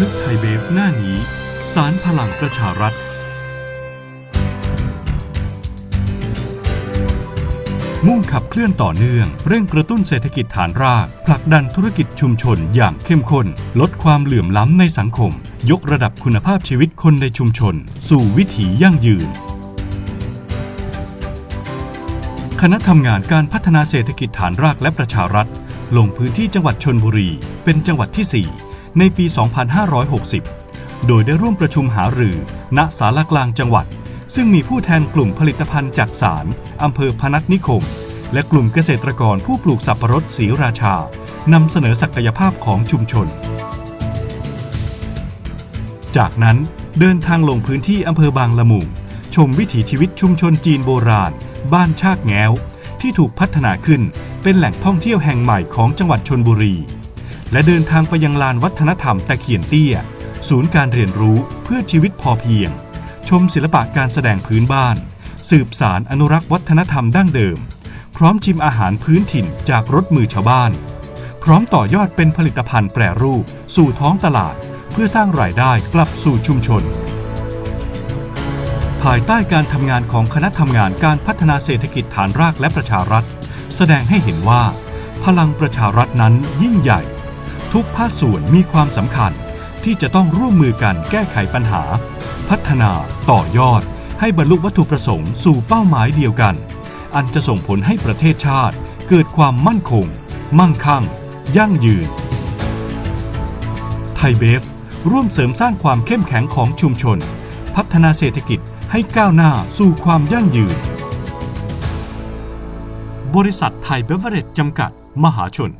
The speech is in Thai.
ทึกไทยเบฟหน้านี้ สารพลังประชารัฐ มุ่งขับเคลื่อนต่อเนื่อง เร่งกระตุ้นเศรษฐกิจฐานราก ผลักดันธุรกิจชุมชนอย่างเข้มข้น ลดความเหลื่อมล้ำในสังคม ยกระดับคุณภาพชีวิตคนในชุมชน สู่วิถียั่งยืนคณะทำงานการพัฒนาเศรษฐกิจฐานรากและประชารัฐ ลงพื้นที่จังหวัดชนบุรี เป็นจังหวัดที่ 4 ในปี 2560 โดยได้ร่วมประชุมหารือ ณ ศาลากลางจังหวัด ซึ่งมีผู้แทนกลุ่มผลิตภัณฑ์จากสารอำเภอพนัสนิคม และกลุ่มเกษตรกรผู้ปลูกสับปะรดศรีราชานำเสนอศักยภาพของชุมชน จากนั้นเดินทางลงพื้นที่อำเภอบางละมุง ชมวิถีชีวิตชุมชนจีนโบราณ บ้านชากแง้ว ที่ถูกพัฒนาขึ้นเป็นแหล่งท่องเที่ยวแห่งใหม่ของจังหวัดชนบุรี และเดินทางไปยังลานวัฒนธรรมตะเคียนเตี้ย ศูนย์การเรียนรู้เพื่อชีวิตพอเพียง ชมศิลปะการแสดงพื้นบ้าน สืบสารอนุรักษ์วัฒนธรรมดั้งเดิม พร้อมชิมอาหารพื้นถิ่นจากรถมือชาวบ้าน พร้อมต่อยอดเป็นผลิตภัณฑ์แปรรูป สู่ท้องตลาด เพื่อสร้างรายได้กลับสู่ชุมชน ภายใต้การทำงานของคณะทำงานการพัฒนาเศรษฐกิจฐานรากและประชารัฐ แสดงให้เห็นว่า พลังประชารัฐนั้นยิ่งใหญ่ ทุกภาคส่วนมีความสำคัญ ที่จะต้องร่วมมือกันแก้ไขปัญหา พัฒนา ต่อยอด ให้บรรลุวัตถุประสงค์สู่เป้าหมายเดียวกัน อันจะส่งผลให้ประเทศชาติ เกิดความมั่นคง มั่งคั่ง ยั่งยืน ไทยเบฟ ร่วมเสริมสร้างความเข้มแข็งของชุมชน พัฒนาเศรษฐกิจให้ก้าวหน้าสู่ความยั่งยืน บริษัทไทยเบเวอเรจจำกัด มหาชน